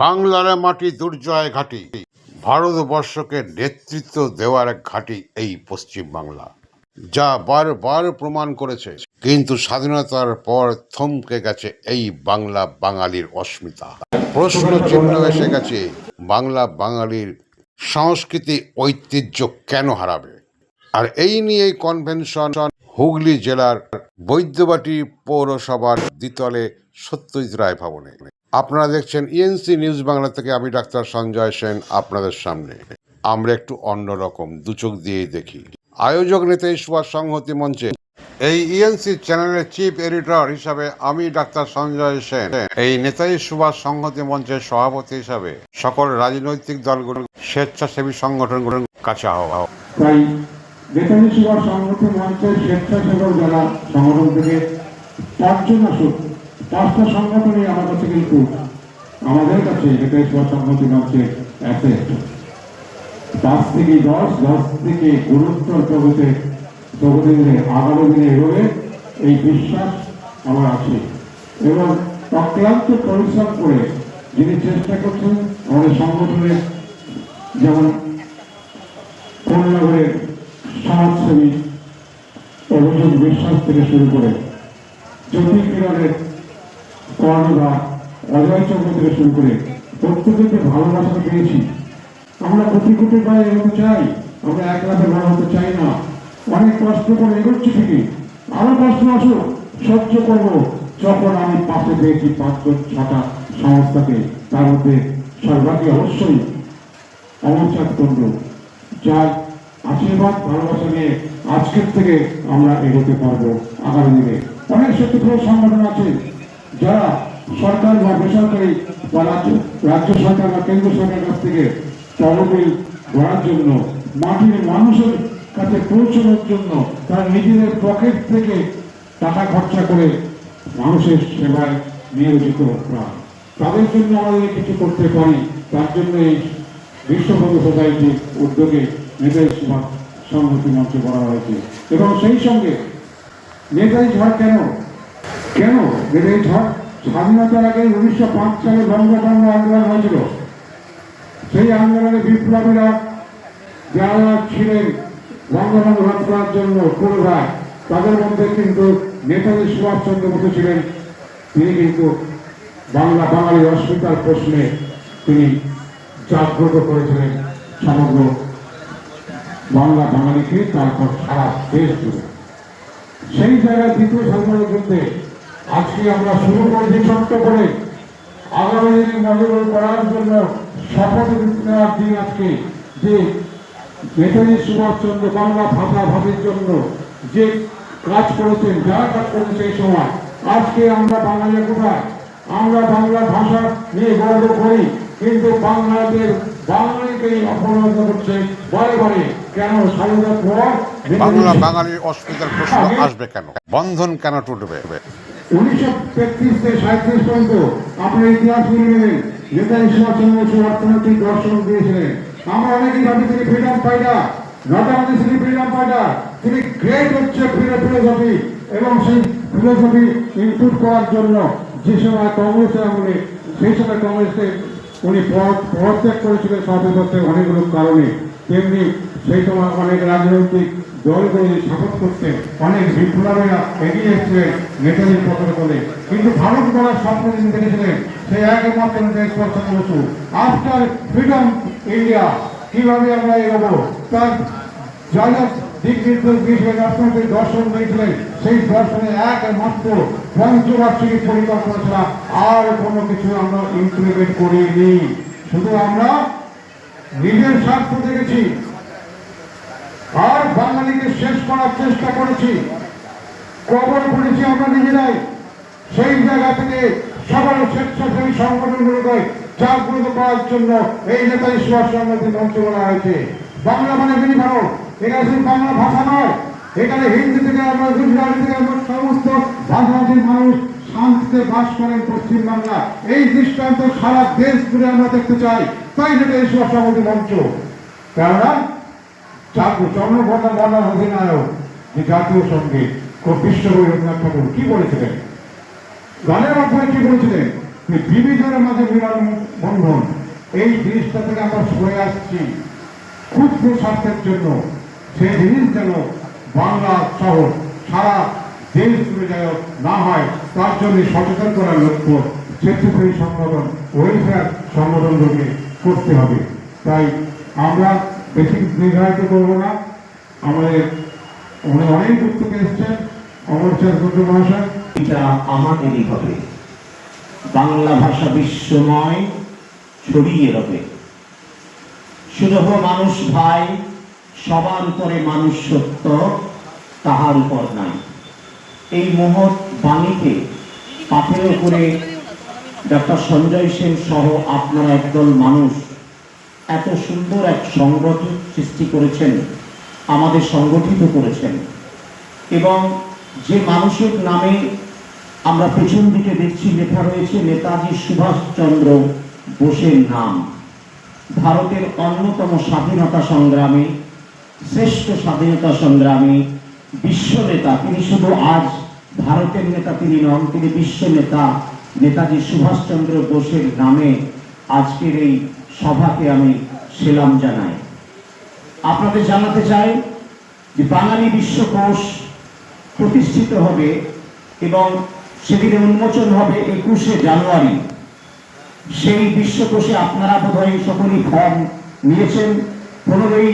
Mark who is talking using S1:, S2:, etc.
S1: বাংলার মাটি দুর্জয় ঘাটি। ভারতবর্ষকে নেতৃত্ব দেওয়ার এক ঘাটি এই পশ্চিম বাংলা যা বারবার প্রমাণ করেছে। কিন্তু স্বাধীনতার পর থমকে গেছে এই বাংলা বাঙালির অস্মিতা। প্রশ্ন চিহ্ন এসে গেছে, বাংলা বাঙালির সংস্কৃতি ঐতিহ্য কেন হারাবে? আর এই নিয়ে কনভেনশন হুগলি জেলার বৈদ্যবাটি পৌরসভার দ্বিতলে সত্যজিৎ রায় ভবনে। আপনারা দেখছেন ইএনসি নিউজ বাংলা থেকে আমি ডাক্তার সঞ্জয় সেন আপনাদের সামনে। আমরা একটু অন্যরকম দুচোখ দিয়েই দেখি। আয়োজক নেতাই সুভাষ সংহতি মঞ্চে। এই ইএনসি চ্যানেলের চিফ এডিটর হিসাবে আমি ডাক্তার সঞ্জয় সেন। এই নেতাজি সুভাষ সংহতি মঞ্চের সভাপতি হিসাবে সকল রাজনৈতিক দলগুলো স্বেচ্ছাসেবী সংগঠনগুলোর কাছে আহ্বান।
S2: তাই নেতাজি সুভাষ সংহতি মঞ্চের স্বেচ্ছাসেবক যারা সংগঠন থেকে পাঁচজন আসুক পাঁচটা সংগঠনই আমার কাছে কিন্তু আমাদের কাছে এটাই সংহতি মঞ্চের অ্যাসেট পাঁচ থেকে দশ দশ থেকে গুরুত্বর প্রগতি প্রগতি আগামী দিনে এগোবে এই বিশ্বাস আমার আছে। এবং অক্লান্ত পরিশ্রম করে যিনি চেষ্টা করছেন, আমাদের সংগঠনের যেমন কন্যাগরের সমাজসেবী অভিযোগ বিশ্বাস থেকে শুরু করে জ্যোতির্কিরণের কর্ণদা অজয় চন্দ্র থেকে শুরু করে প্রত্যেকে ভালোবাসা পেয়েছি আমরা কোটি কোটি পায়ে এগোতে চাই, আমরা এক লাখে বড় হতে চাই না। অনেক কষ্ট করে এগোচ্ছি ঠিকই। আরও কষ্ট আসুক সহ্য করব। যখন আমি পাশে পেয়েছি পাঁচজন ছটা সংস্থাকে, তার মধ্যে সর্বাগ্রে অবশ্যই অমরচাঁদ কুণ্ডু, যার আশীর্বাদ, ভালোবাসা নিয়ে আজকের থেকে আমরা এগোতে পারব আগামী দিনে। অনেক সত্যপ্রিয় সংগঠন আছে যারা সরকার বা বেসরকারি বা রাজ্য রাজ্য সরকার বা কেন্দ্র সরকারের কাছ থেকে তহবিল করার জন্য, মাটির মানুষের কাছে পৌঁছানোর জন্য তারা নিজেদের পকেট থেকে টাকা খরচা করে মানুষের সেবায় নিয়োজিত প্রাণ তাদের জন্য আমাদের কিছু করতে পারি, তার জন্য এই বিশ্ববন্ধু সোসাইটির উদ্যোগে নেতাজি সুভাষ সংহতি মঞ্চ করা হয়েছে। এবং সেই সঙ্গে নেতাজি ঝড় কেন কেন? নেতাজি ঝড় স্বাধীনতার আগে উনিশশো পাঁচ সালে বঙ্গভঙ্গ আন্দোলন হয়েছিল। সেই আন্দোলনে বিপ্লবীরা যারা ছিলেন বঙ্গভঙ্গ রদ করার জন্য পুনরায় তাদের মধ্যে কিন্তু নেতাজি সুভাষচন্দ্র বসু ছিলেন। তিনি কিন্তু বাংলা বাঙালির অস্মিতার প্রশ্নে তিনি জাগ্রত করেছিলেন সমগ্র বাংলা বাঙালিকে, তারপর সারা দেশ জুড়ে। সেই জায়গায় দ্বিতীয় স্বাধীনতা যুদ্ধে আজকে আমরা শুরু করেছি ছোট্ট করে। আগামী দিনে নজর করার জন্য শপথ নেওয়ার দিন আজকে যে নেতাজি সুভাষচন্দ্র বাংলা ভাষা ভাষীর জন্য যে কাজ করেছেন যারা কাজ করেছেন সেই সময়। আজকে আমরা বাঙালি কোথায় আমরা বাংলা ভাষা নিয়ে গর্ব করি কিন্তু বাংলাদেশ বাঙালিকেই অপরাধ করছে বারে বারে। কেন স্বাধীনতার পর
S1: বাংলা বাঙালির অস্মিতার প্রশ্ন আসবে কেন? বন্ধন কেন টুটবে?
S2: উনিশশো তেত্রিশ থেকে সাঁত্রিশ পর্যন্ত আপনার ইতিহাস মিলে নেবেন নেতাজি সুভাষচন্দ্র বসু অর্থনৈতিক দর্শন দিয়েছিলেন। আমরা অনেকেই ভাবি তিনি ফ্রিডম ফাইটার নট আমাদের তিনি ফ্রিডম ফাইটার তিনি গ্রেট হচ্ছে ফিলোসফি এবং সেই ফিলোসফি ইনপুট করার জন্য যে সময় কংগ্রেসের আমলে, সেই সময় কংগ্রেসের উনি পদ পদত্যাগ করেছিলেন সভাপতি অনেকগুলো কারণে। তেমনি সেই সময় অনেক রাজনৈতিক দলগুলো শপথ করতে অনেক বিপ্লবীরা এগিয়ে এসেছিলেন নেতাজির পথের বলে কিন্তু ভারত গড়ার স্বপ্ন তিনি দেখেছিলেন, সেই একমাত্র দেশ প্রথম বসু। আফটার ফ্রিডম ইন্ডিয়া কীভাবে আমরা এগোবো? তার যা যা দিক নির্দেশ দিয়েছিলেন অর্থনৈতিক দর্শন দিয়েছিলেন, সেই দর্শনে একমাত্র পঞ্চবার্ষিকী পরিকল্পনা ছাড়া আর কোনো কিছু আমরা ইমপ্লিমেন্ট করিনি। শুধু আমরা নিজের স্বার্থ দেখেছি শেষ করার চেষ্টা করেছি। কবর করেছি আমরা নিজেরাই। সেই জায়গা থেকে সকল স্বেচ্ছাসেবী সংগঠনগুলোকে জাগ্রত করার জন্য এই নেতাজি সুভাষ চন্দ্র মঞ্চ বলা হয়েছে। বাংলা মানে বিনি ভারত। এখানে শুধু বাংলা ভাষা নয়। এখানে হিন্দি থেকে আমরা, গুজরাটি থেকে আমরা সমস্ত ভাষাভাষীর মানুষ শান্তিতে বাস করেন পশ্চিম বাংলা এই দৃষ্টান্ত সারা দেশ জুড়ে আমরা দেখতে চাই। তাই নেতাজি সুভাষ চন্দ্র মঞ্চ। কেননা চাকু চন্দ্রবর্ধা বর্ণা অধিনায়ক যে জাতীয় সংগীত বিশ্বকবি রবীন্দ্রনাথ ঠাকুর কি বলেছিলেন? গানের মাধ্যমে কি বলেছিলেন? বিবিধের মাঝে মিলন বন্ধন, এই জিনিসটা থেকে আমরা সরে আসছি। ক্ষুদ্র স্বার্থের জন্য সেই জিনিস যেন বাংলা শহর, সারা দেশ জুড়ে যেন না হয়, তার জন্য সচেতন করার লক্ষ্য স্বেচ্ছাসেবী সংগঠন ওয়েলফেয়ার সংগঠনগুলোকে করতে হবে। তাই আমরা বেশি নির্ধারিত করব না। আমাদের উনি অনেক দূর থেকে এসছেন অমর চাঁদ মহাশয়।
S3: এটা আমাদেরই হবে। বাংলা ভাষা বিশ্বময় ছড়িয়ে রবে। সুলভ মানুষ ভাই, সবার উপরে মানুষ সত্য, তাহার উপর নাই। এই মহৎ বাণীকে পাথের উপরে ডক্টর সঞ্জয় সেন সহ আপনারা একদল মানুষ এত সুন্দর এক সংগঠন সৃষ্টি করেছেন, আমাদের সংগঠিত করেছেন। এবং যে মানুষের নামে আমরা পেছন দিকে দেখছি, লেখা রয়েছে, নেতাজি সুভাষচন্দ্র বোসের নাম। ভারতের অন্যতম স্বাধীনতা সংগ্রামী, শ্রেষ্ঠ স্বাধীনতা সংগ্রামী, বিশ্ব নেতা। তিনি শুধু আজ ভারতের নেতা তিনি নন, তিনি বিশ্ব নেতা, নেতাজি সুভাষচন্দ্র বোসের নামে আজকের এই সভাকে আমি সেলাম জানাই। আপনাদের জানাতে চাই যে বাঙালি বিশ্বকোষ প্রতিষ্ঠিত হবে এবং সেদিনে উন্মোচন হবে একুশে জানুয়ারি। সেই বিশ্বকোষে আপনারা বোধহয় সকলেই ফর্ম নিয়েছেন। পনেরোই